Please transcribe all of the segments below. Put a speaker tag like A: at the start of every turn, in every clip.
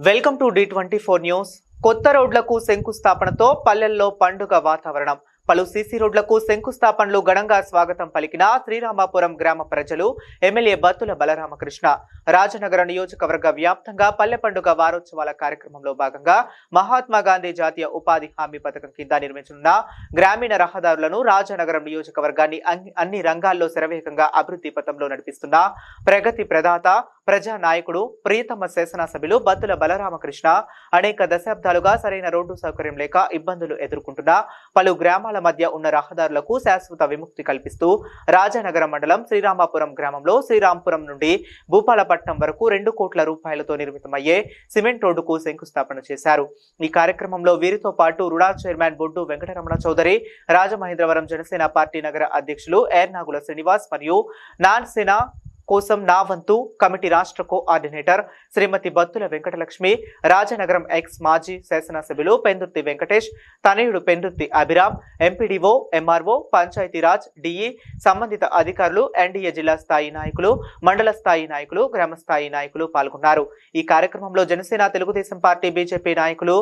A: Welcome to the twenty four news. కొత్త రోడ్లకు శంకుస్థాపనతో పల్లెల్లో పండుగ వాతావరణం. పలు సీసీ రోడ్లకు శంకుస్థాపనలు ఘనంగా స్వాగతం పలికిన శ్రీరామాపురం గ్రామ ప్రజలు ఎమ్మెల్యే బత్తుల బలరామకృష్ణ. రాజనగర నియోజకవర్గ వ్యాప్తంగా పల్లె పండుగ వారోత్సవాల కార్యక్రమంలో భాగంగా మహాత్మా గాంధీ జాతీయ ఉపాధి హామీ పథకం కింద నిర్మించనున్న గ్రామీణ రహదారులను రాజనగరం నియోజకవర్గాన్ని అన్ని- అన్ని రంగాల్లో శరవేగంగా అభివృద్ధి పథంలో నడిపిస్తున్న ప్రగతి ప్రదాత ప్రజా నాయకుడు ప్రియతమ శాసనసభ్యులు బత్తుల బలరామకృష్ణ అనేక దశాబ్దాలుగా సరైన రోడ్డు సౌకర్యం లేక ఇబ్బందులు ఎదుర్కొంటున్న పలు గ్రామాల మధ్య ఉన్న రహదారులకు శాశ్వత విముక్తి కల్పిస్తూ రాజానగరం మండలం శ్రీరామాపురం గ్రామంలో శ్రీరాంపురం నుండి భూపాలపట్నం వరకు రెండు కోట్ల రూపాయలతో నిర్మితమయ్యే సిమెంట్ రోడ్డుకు శంకుస్థాపన చేశారు. ఈ కార్యక్రమంలో వీరితో పాటు RUDA chairman Boddu Venkataramana Chowdary Rajamahendravaram Janasena party నగర అధ్యక్షులు ఎర్నాగుల శ్రీనివాస్ మరియు నాన్సేన కోసం నా వంతు కమిటీ రాష్ట్ర కోఆర్డినేటర్ శ్రీమతి బత్తుల వెంకటలక్ష్మి రాజనగరం ఎక్స్ మాజీ శాసనసభ్యులు పెందుర్తి వెంకటేష్ తనయుడు Pendurthi Abhiram MPDO MRO Panchayati Raj DE సంబంధిత అధికారులు ఎన్డీఏ జిల్లా స్థాయి నాయకులు మండల స్థాయి నాయకులు గ్రామ స్థాయి నాయకులు పాల్గొన్నారు. ఈ కార్యక్రమంలో జనసేన తెలుగుదేశం పార్టీ బీజేపీ నాయకులు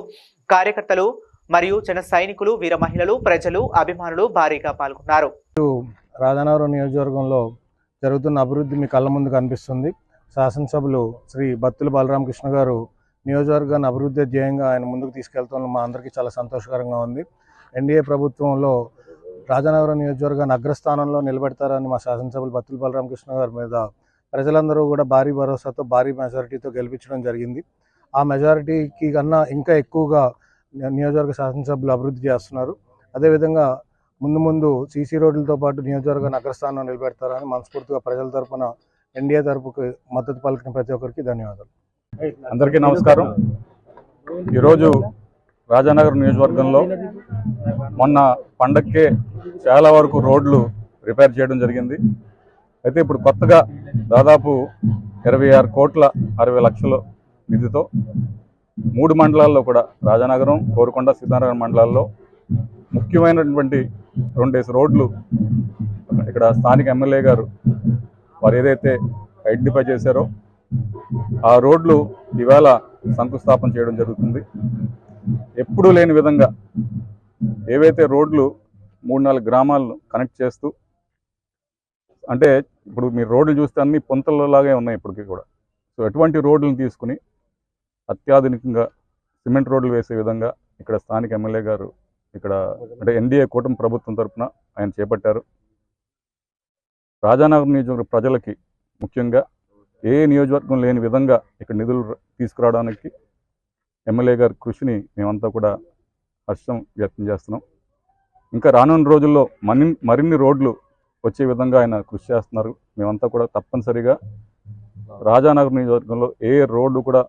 A: కార్యకర్తలు మరియు జన సైనికులు వీర మహిళలు ప్రజలు అభిమానులు భారీగా పాల్గొన్నారు.
B: రాజనగరం నియోజకవర్గంలో జరుగుతున్న అభివృద్ధి మీ కళ్ళ ముందు కనిపిస్తుంది. శాసనసభలు శ్రీ బత్తుల బాలరామకృష్ణ గారు నియోజకవర్గాన్ని అభివృద్ధి ధ్యేయంగా ఆయన ముందుకు తీసుకెళ్తాం మా అందరికీ చాలా సంతోషకరంగా ఉంది. ఎన్డీఏ ప్రభుత్వంలో రాజానగరం నియోజకవర్గాన్ని అగ్రస్థానంలో నిలబెడతారని మా శాసనసభ్యులు బత్తుల బలరామకృష్ణ గారి మీద ప్రజలందరూ కూడా భారీ భరోసాతో భారీ మెజారిటీతో గెలిపించడం జరిగింది. ఆ మెజారిటీకి కన్నా ఇంకా ఎక్కువగా నియోజకవర్గ శాసనసభ్యులు అభివృద్ధి చేస్తున్నారు. అదేవిధంగా ముందు ముందు సీసీ రోడ్లతో పాటు నియోజకవర్గాన్ని అగ్రస్థానంలో నిలబెడతారని మనస్ఫూర్తిగా ప్రజల తరఫున ఎన్డీఏ తరపుకి మద్దతు పలికిన ప్రతి ఒక్కరికి ధన్యవాదాలు.
C: అందరికీ నమస్కారం. ఈరోజు రాజానగర్ నియోజకవర్గంలో మొన్న పండక్కే చాలా వరకు రోడ్లు రిపేర్ చేయడం జరిగింది. అయితే ఇప్పుడు కొత్తగా దాదాపు ఇరవై ఆరు కోట్ల అరవై లక్షల నిధితో మూడు మండలాల్లో కూడా రాజానగరం కోరుకొండ సీతానగరం మండలాల్లో ముఖ్యమైనటువంటి రెండేసి రోడ్లు ఇక్కడ స్థానిక ఎమ్మెల్యే గారు వారు ఏదైతే ఐడెంటిఫై చేశారో ఆ రోడ్లు ఇవాళ శంకుస్థాపన చేయడం జరుగుతుంది. ఎప్పుడూ లేని విధంగా ఏవైతే రోడ్లు మూడు నాలుగు గ్రామాలను కనెక్ట్ చేస్తూ అంటే ఇప్పుడు మీరు రోడ్లు చూస్తే అన్ని పొంతలలాగే ఉన్నాయి ఇప్పటికీ కూడా. సో ఎటువంటి రోడ్లను తీసుకుని అత్యాధునికంగా సిమెంట్ రోడ్లు వేసే విధంగా ఇక్కడ స్థానిక ఎమ్మెల్యే గారు ఇక్కడ అంటే ఎన్డీఏ కూటమి ప్రభుత్వం తరఫున ఆయన చేపట్టారు. రాజానగర్ నియోజకవర్గ ప్రజలకి ముఖ్యంగా ఏ నియోజకవర్గం లేని విధంగా ఇక్కడ నిధులు తీసుకురావడానికి ఎమ్మెల్యే గారి కృషిని మేమంతా కూడా హర్షం వ్యక్తం చేస్తున్నాం. ఇంకా రానున్న రోజుల్లో మరిన్ని మరిన్ని రోడ్లు వచ్చే విధంగా ఆయన కృషి చేస్తున్నారు. మేమంతా కూడా తప్పనిసరిగా రాజానగర్ నియోజకవర్గంలో ఏ రోడ్డు కూడా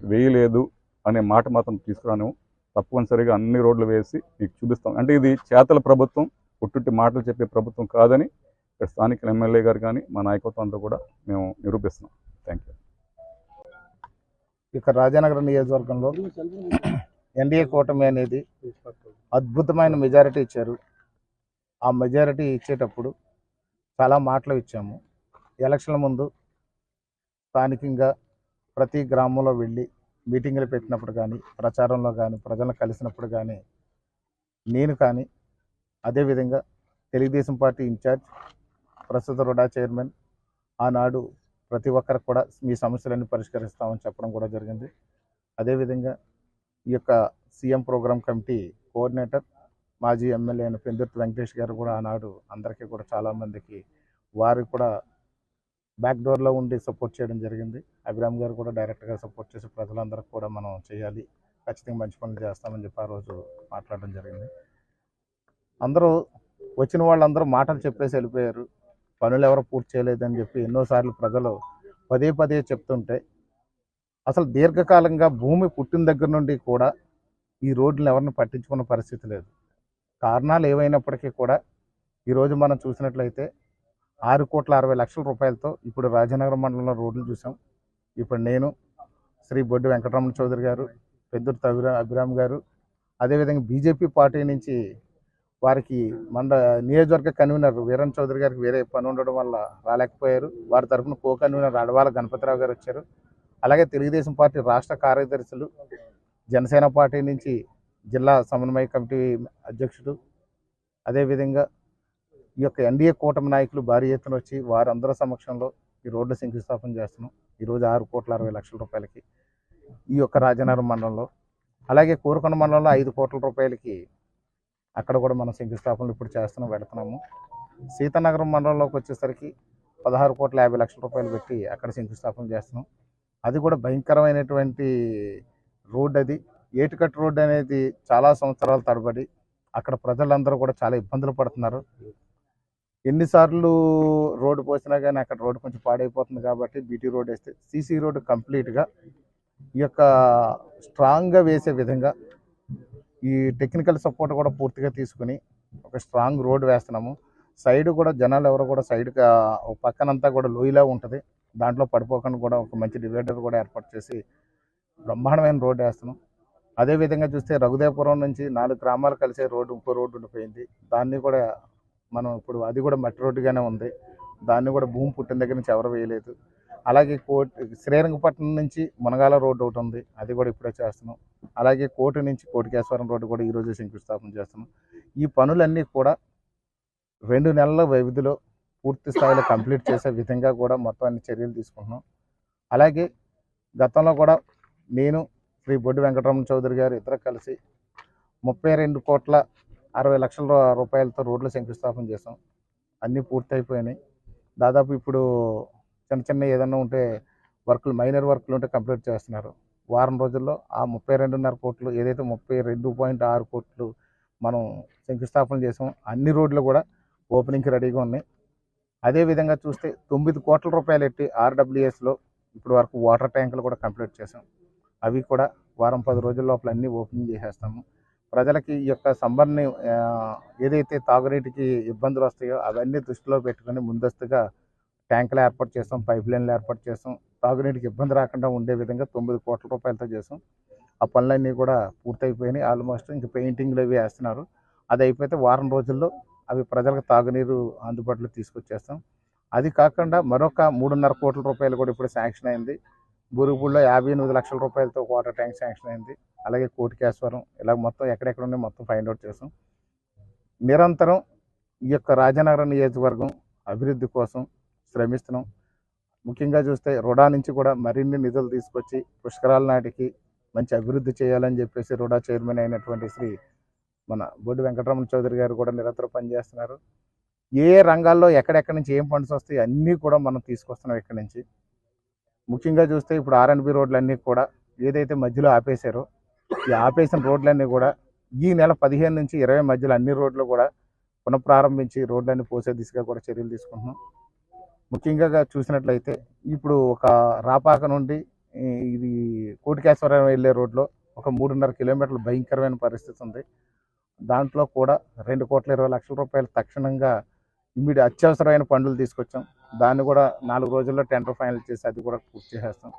C: వేయలేదు అనే మాట మాత్రం తీసుకురాను తప్పనిసరిగా అన్ని రోడ్లు వేసి మీకు చూపిస్తాం. అంటే ఇది చేతల ప్రభుత్వం పుట్టుట్టి మాటలు చెప్పే ప్రభుత్వం కాదని ఇక్కడ స్థానిక ఎమ్మెల్యే గారు కానీ మా నాయకత్వం అంతా కూడా మేము నిరూపిస్తున్నాం. థ్యాంక్ యూ
D: ఇక రాజానగరం నియోజకవర్గంలో ఎన్డీఏ కూటమి అనేది అద్భుతమైన మెజారిటీ ఇచ్చారు. ఆ మెజారిటీ ఇచ్చేటప్పుడు చాలా మాటలు ఇచ్చాము. ఎలక్షన్ల ముందు స్థానికంగా ప్రతి గ్రామంలో వెళ్ళి మీటింగులు పెట్టినప్పుడు కానీ ప్రచారంలో కానీ ప్రజలను కలిసినప్పుడు కానీ నేను కానీ అదేవిధంగా తెలుగుదేశం పార్టీ ఇన్ఛార్జ్ ప్రస్తుత రుడా చైర్మన్ ఆనాడు ప్రతి ఒక్కరికి కూడా మీ సమస్యలన్నీ పరిష్కరిస్తామని చెప్పడం కూడా జరిగింది. అదేవిధంగా ఈ యొక్క సీఎం ప్రోగ్రామ్ కమిటీ కోఆర్డినేటర్ మాజీ ఎమ్మెల్యే అయిన పెందుర్తి వెంకటేష్ గారు కూడా ఆనాడు అందరికీ కూడా చాలామందికి వారు కూడా బ్యాక్ డోర్లో ఉండి సపోర్ట్ చేయడం జరిగింది. అభిరామ్ గారు కూడా డైరెక్ట్గా సపోర్ట్ చేసి ప్రజలందరికీ కూడా మనం చేయాలి. ఖచ్చితంగా మంచి పనులు చేస్తామని చెప్పి ఆ రోజు మాట్లాడడం జరిగింది. అందరూ వచ్చిన వాళ్ళందరూ మాటలు చెప్పేసి వెళ్ళిపోయారు. పనులు ఎవరు పూర్తి చేయలేదని చెప్పి ఎన్నోసార్లు ప్రజలు పదే పదే చెప్తుంటే అసలు దీర్ఘకాలంగా భూమి పుట్టిన దగ్గర నుండి కూడా ఈ రోడ్లను ఎవరిని పట్టించుకున్న పరిస్థితి లేదు. కారణాలు ఏవైనప్పటికీ కూడా ఈరోజు మనం చూసినట్లయితే ఆరు కోట్ల అరవై లక్షల రూపాయలతో ఇప్పుడు రాజనగరం మండలంలో రోడ్లు చూసాం. ఇప్పుడు నేను శ్రీ బొడ్డు వెంకటరమణ చౌదరి గారు పెద్దూరు తవిరా అభిరామ్ గారు అదేవిధంగా బీజేపీ పార్టీ నుంచి వారికి మండ నియోజకవర్గ కన్వీనర్ వీరన్ చౌదరి గారికి వేరే పని ఉండడం వల్ల రాలేకపోయారు. వారి తరఫున కో కన్వీనర్ అడవాల గణపతిరావు గారు వచ్చారు. అలాగే తెలుగుదేశం పార్టీ రాష్ట్ర కార్యదర్శులు జనసేన పార్టీ నుంచి జిల్లా సమన్వయ కమిటీ అధ్యక్షుడు అదేవిధంగా ఈ యొక్క ఎన్డీఏ కూటమి నాయకులు భారీ ఎత్తున వచ్చి వారందరి సమక్షంలో ఈ రోడ్డు శంకుస్థాపన చేస్తున్నాం. ఈరోజు ఆరు కోట్ల అరవై లక్షల రూపాయలకి ఈ యొక్క రాజనగరం మండలంలో. అలాగే కోరుకొండ మండలంలో ఐదు కోట్ల రూపాయలకి అక్కడ కూడా మనం శంకుస్థాపనలు ఇప్పుడు చేస్తున్నాం పెడుతున్నాము. సీతానగరం మండలంలోకి వచ్చేసరికి పదహారు కోట్ల యాభై లక్షల రూపాయలు పెట్టి అక్కడ శంకుస్థాపన చేస్తున్నాం. అది కూడా భయంకరమైనటువంటి రోడ్ అది. ఏటుకట్ రోడ్ అనేది చాలా సంవత్సరాలు తడబడి అక్కడ ప్రజలందరూ కూడా చాలా ఇబ్బందులు పడుతున్నారు. ఎన్నిసార్లు రోడ్డు పోసినా కానీ అక్కడ రోడ్డు కొంచెం పాడైపోతుంది కాబట్టి బీటీ రోడ్ వేస్తే సీసీ రోడ్డు కంప్లీట్గా ఈ యొక్క స్ట్రాంగ్గా వేసే విధంగా ఈ టెక్నికల్ సపోర్ట్ కూడా పూర్తిగా తీసుకుని ఒక స్ట్రాంగ్ రోడ్ వేస్తున్నాము. సైడ్ కూడా జనాలు ఎవరు కూడా సైడ్గా ఒక పక్కనంతా కూడా లోయలా ఉంటుంది. దాంట్లో పడిపోకుండా కూడా ఒక మంచి డివైడర్ కూడా ఏర్పాటు చేసి బ్రహ్మాండమైన రోడ్డు వేస్తున్నాం. అదేవిధంగా చూస్తే రఘుదేపురం నుంచి నాలుగు గ్రామాలు కలిసే రోడ్డు ఇంకో రోడ్డు ఉండిపోయింది. దాన్ని కూడా మనం ఇప్పుడు అది కూడా మట్టి రోడ్డుగానే ఉంది. దాన్ని కూడా భూమి పుట్టిన దగ్గర నుంచి ఎవరు వేయలేదు. అలాగే కోట్ శ్రీరంగపట్నం నుంచి మునగాల రోడ్డు ఒకటి ఉంది. అది కూడా ఇప్పుడే చేస్తున్నాం. అలాగే కోటి నుంచి కోటికేశ్వరం రోడ్డు కూడా ఈరోజు శంకుస్థాపన చేస్తున్నాం. ఈ పనులన్నీ కూడా రెండు నెలల వ్యవధిలో పూర్తి స్థాయిలో కంప్లీట్ చేసే విధంగా కూడా మొత్తం అన్ని చర్యలు తీసుకుంటున్నాం. అలాగే గతంలో కూడా నేను శ్రీ బొడ్డు వెంకటరమణ చౌదరి గారు ఇద్దరు కలిసి ముప్పై రెండు కోట్ల అరవై లక్షల రూపాయలతో రోడ్లు శంకుస్థాపన చేసాం అన్నీ పూర్తి అయిపోయినాయి దాదాపు ఇప్పుడు చిన్న చిన్న ఏదైనా ఉంటే వర్కులు మైనర్ వర్కులు ఉంటే కంప్లీట్ చేస్తున్నారు. వారం రోజుల్లో ఆ ముప్పై రెండున్నర కోట్లు ఏదైతే ముప్పై రెండు పాయింట్ ఆరు కోట్లు మనం శంకుస్థాపన చేసాం అన్ని రోడ్లు కూడా ఓపెనింగ్కి రెడీగా ఉన్నాయి. అదేవిధంగా చూస్తే తొమ్మిది కోట్ల రూపాయలు ఎట్టి ఆర్డబ్ల్యూఎస్లో ఇప్పుడు వరకు వాటర్ ట్యాంకులు కూడా కంప్లీట్ చేసాం అవి కూడా వారం పది రోజుల లోపల అన్నీ ఓపెనింగ్ చేసేస్తాము. ప్రజలకి ఈ యొక్క సమ్మర్ని ఏదైతే తాగునీటికి ఇబ్బందులు వస్తాయో అవన్నీ దృష్టిలో పెట్టుకొని ముందస్తుగా ట్యాంకులు ఏర్పాటు చేస్తాం పైప్ లైన్లు ఏర్పాటు చేస్తాం. తాగునీటికి ఇబ్బంది రాకుండా ఉండే విధంగా తొమ్మిది కోట్ల రూపాయలతో చేసాం ఆ పనులన్నీ కూడా పూర్తయిపోయినాయి. ఆల్మోస్ట్ ఇంక పెయింటింగ్లు అవి వేస్తున్నారు. అది అయిపోతే వారం రోజుల్లో అవి ప్రజలకు తాగునీరు అందుబాటులో తీసుకొచ్చేస్తాం. అది కాకుండా మరొక మూడున్నర కోట్ల రూపాయలు కూడా ఇప్పుడు శాంక్షన్ అయింది. బురుగుపూడిలో యాభై ఎనిమిది లక్షల రూపాయలతో వాటర్ ట్యాంక్ శాంక్షన్ అయింది. అలాగే కోటికేశ్వరం ఇలా మొత్తం ఎక్కడెక్కడ ఉన్నాయి మొత్తం ఫైండ్ అవుట్ చేసాం. నిరంతరం ఈ యొక్క రాజనగరం నియోజకవర్గం అభివృద్ధి కోసం శ్రమిస్తున్నాం. ముఖ్యంగా చూస్తే రుడా నుంచి కూడా మరిన్ని నిధులు తీసుకొచ్చి పుష్కరాల నాటికి మంచి అభివృద్ధి చేయాలని చెప్పేసి రుడా చైర్మన్ అయినటువంటి శ్రీ మన బొడ్డు వెంకటరమణ చౌదరి గారు కూడా నిరంతరం పనిచేస్తున్నారు. ఏ రంగాల్లో ఎక్కడెక్కడి నుంచి ఏం ఫండ్స్ వస్తాయి అన్నీ కూడా మనం తీసుకొస్తున్నాం ఇక్కడి నుంచి. ముఖ్యంగా చూస్తే ఇప్పుడు ఆర్ఎండ్బి రోడ్లన్నీ కూడా ఏదైతే మధ్యలో ఆపేశారో ఈ ఆపేసిన రోడ్లన్నీ కూడా ఈ నెల పదిహేను నుంచి ఇరవై మధ్యలో అన్ని రోడ్లు కూడా పునఃప్రారంభించి రోడ్లన్నీ పోసే దిశగా కూడా చర్యలు తీసుకుంటున్నాం. ముఖ్యంగా చూసినట్లయితే ఇప్పుడు ఒక రాపాక నుండి ఇది కోటికేశ్వరం వెళ్ళే రోడ్లో ఒక మూడున్నర కిలోమీటర్లు భయంకరమైన పరిస్థితి ఉంది. దాంట్లో కూడా రెండు కోట్ల ఇరవై లక్షల రూపాయలు తక్షణంగా ఇమ్మీడి అత్యవసరమైన పనులు తీసుకొచ్చాం. దాన్ని కూడా నాలుగు రోజుల్లో టెండర్ ఫైనల్ చేసి అది కూడా పూర్తి చేసేస్తాం.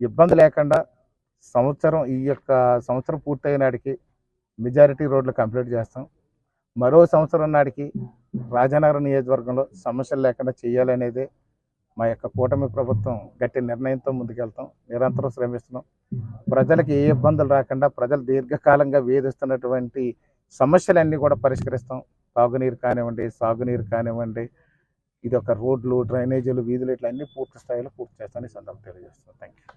D: ఇబ్బంది లేకుండా సంవత్సరం ఈ యొక్క సంవత్సరం పూర్తయిన నాటికి మెజారిటీ రోడ్లు కంప్లీట్ చేస్తాం. మరో సంవత్సరం నాటికి రాజానగరం నియోజకవర్గంలో సమస్యలు లేకుండా చేయాలనేదే మా యొక్క కూటమి ప్రభుత్వం గట్టి నిర్ణయంతో ముందుకెళ్తాం. నిరంతరం శ్రమిస్తున్నాం. ప్రజలకు ఏ ఇబ్బందులు రాకుండా ప్రజలు దీర్ఘకాలంగా వేధిస్తున్నటువంటి సమస్యలన్నీ కూడా పరిష్కరిస్తాం. తాగునీరు కానివ్వండి సాగునీరు కానివ్వండి ఇది ఒక రోడ్లు డ్రైనేజీలు వీధులు ఇట్లా అన్ని పూర్తి స్థాయిలో పూర్తి చేస్తానని ఈ సందర్భంగా తెలియజేస్తాం థ్యాంక్ యూ